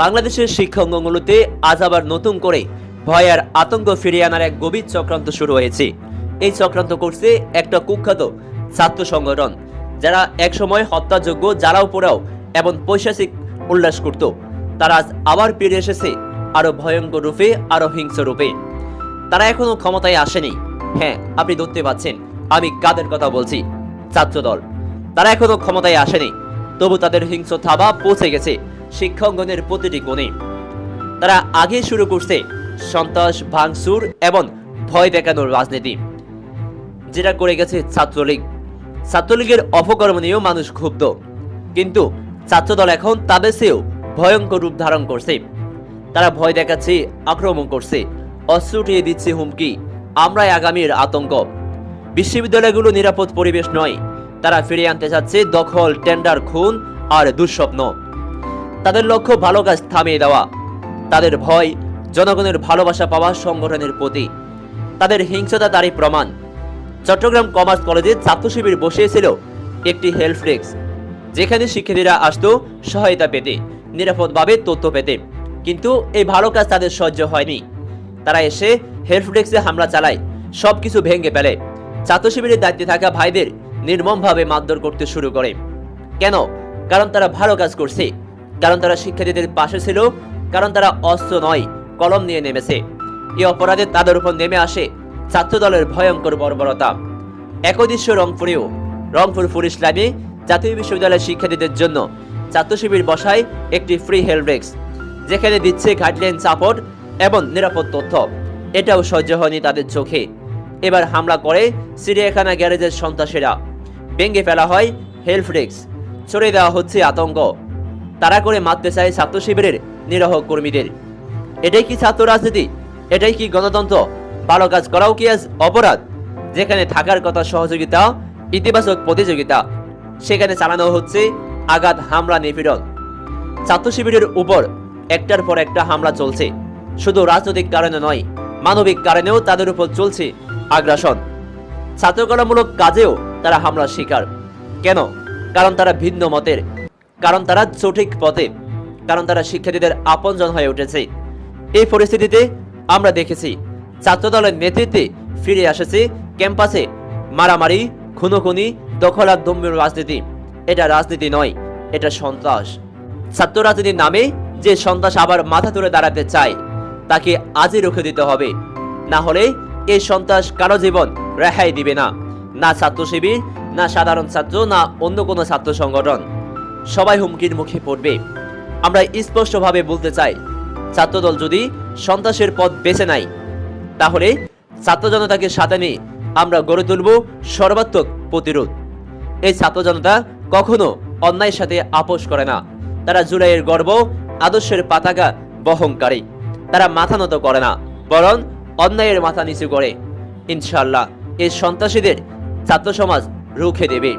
বাংলাদেশের শিক্ষাঙ্গনগুলোতে আজ আবার নতুন করে ভয় আর আতঙ্ক ফিরিয়ে আনার এক গভীর চক্রান্ত শুরু হয়েছে। এই চক্রান্ত করছে একটা কুখ্যাত ছাত্র সংগঠন, যারা একসময় হত্যাযোগ্য জ্বালাও পোড়াও এবং পৈশাচিক উল্লাস করত। তারা আজ আবার ফিরে এসেছে আরও ভয়ঙ্কর রূপে আরও হিংস্র রূপে। তারা এখনও ক্ষমতায় আসেনি। হ্যাঁ আপনি ধরতে পাচ্ছেন আমি কাদের কথা বলছি? ছাত্রদল। তারা এখনও ক্ষমতায় আসেনি, তবু তাদের হিংস্র থাবা পৌঁছে গেছে। শিক্ষাঙ্গনের প্রতিটি কোণে। তারা আগে শুরু করছে সন্ত্রাস, ভাঙচুর এবং ভয় দেখানোর রাজনীতি, যেটা করে গেছে ছাত্রলীগ। ছাত্রলীগের অপকর্ম নিয়েও মানুষ ক্ষুব্ধ। কিন্তু ছাত্রদল এখন তাদের চেয়েও ভয়ঙ্কর রূপ ধারণ করছে। তারা ভয় দেখাচ্ছে, আক্রমণ করছে, অস্ত্র উঠিয়ে দিচ্ছে হুমকি। আমরাই আগামীর আতঙ্ক। বিশ্ববিদ্যালয়গুলো নিরাপদ পরিবেশ নয়। তারা ফিরিয়ে আনতে চাচ্ছে দখল, টেন্ডার, খুন আর দুঃস্বপ্ন। তাদের লক্ষ্য ভালো কাজ থামিয়ে দেওয়া। তাদের ভয় জনগণের ভালোবাসা পাওয়া সংগঠনের প্রতি। তাদের হিংসতা তারই প্রমাণ। চট্টগ্রাম কমার্স কলেজে ছাত্র শিবির বসিয়েছিল একটি হেল্প ডেস্ক, যেখানে শিক্ষার্থীরা আসতো সহায়তা পেতে, নিরাপদভাবে তথ্য পেতে। কিন্তু এই ভালো কাজ তাদের সহ্য হয়নি। তারা এসে হেল্প ডেস্কে হামলা চালায়, সবকিছু ভেঙে ফেলে। ছাত্র শিবিরের দায়িত্বে থাকা ভাইদের নির্মমভাবে মারধর করতে শুরু করে। কেন? কারণ তারা ভালো কাজ করছে। কারণ তারা শিক্ষার্থীদের পাশে ছিল, কারণ তারা অস্ত্র নয়, কলম নিয়ে নেমেছে। এই অপরাধে তাদের উপর নেমে আসে ছাত্রদলের ভয়ঙ্কর বর্বরতা। একই দৃশ্য রংপুরেও। রংপুর পুলিশ লাইনে জাতীয় বিশ্ববিদ্যালয়ের শিক্ষার্থীদের জন্য ছাত্র শিবির বসায় একটি ফ্রি হেল্প ডেস্ক যেখানে দিচ্ছে গাইডলাইন সাপোর্ট এবং নিরাপদ তথ্য। এটাও সহ্য হয়নি তাদের চোখে। এবার হামলা করে সিরিয়াখানা গ্যারেজের সন্ত্রাসীরা। ভেঙে ফেলা হয় ডেস্ক ছড়িয়ে দেওয়া হচ্ছে আতঙ্ক। তারা করে মারতে চায় ছাত্র শিবিরের নিরহ কর্মীদের। এটাই কি ছাত্র রাজনীতি? এটাই কি গণতন্ত্র? ভালো কাজ করাও কি আজ অপরাধ? যেখানে থাকার কথা সহযোগিতা, ইতিবাচক প্রতিযোগিতা, সেখানে চালানো হচ্ছে আঘাত, হামলা, নিপীড়ন। ছাত্র শিবিরের উপর একটার পর একটা হামলা চলছে। শুধু রাজনৈতিক কারণে নয়, মানবিক কারণেও তাদের উপর চলছে আগ্রাসন। ছাত্রকলামূলক কাজেও তারা হামলার শিকার। কেন? কারণ তারা ভিন্ন মতের। কারণ তারা সঠিক পথে, কারণ তারা শিক্ষার্থীদের আপনজন হয়ে উঠেছে। এই পরিস্থিতিতে আমরা দেখেছি, ছাত্রদলের নেতৃত্বে ফিরে এসেছে ক্যাম্পাসে মারামারি, খুনোখুনি, দখল আর দম্ভের রাজনীতি। এটা রাজনীতি নয়, এটা সন্ত্রাস। ছাত্র রাজনীতির নামে যে সন্ত্রাস আবার মাথা তুলে দাঁড়াতে চায়, তাকে আজই রুখে দিতে হবে। না হলে এই সন্ত্রাস কারও জীবন রেহাই দিবে না। না ছাত্র শিবির না সাধারণ ছাত্র, না অন্য কোনো ছাত্র সংগঠন। সবাই হুমকির মুখে পড়বে। আমরা স্পষ্টভাবে বলতে চাই, ছাত্রদল যদি সন্ত্রাসের পথ বেছে নেয়, তাহলে ছাত্র জনতাকে সাথে নিয়ে আমরা গড়ে তুলব সর্বাত্মক প্রতিরোধ। এই ছাত্র জনতা কখনো অন্যায়ের সাথে আপোষ করে না। তারা জুলাইয়ের গর্ব, আদর্শের পাতাকা বহনকারী তারা মাথা নত করে না, বরং অন্যায়ের মাথা নিচু করে। ইনশাল্লাহ এই সন্ত্রাসীদের ছাত্র সমাজ রুখে দেবে।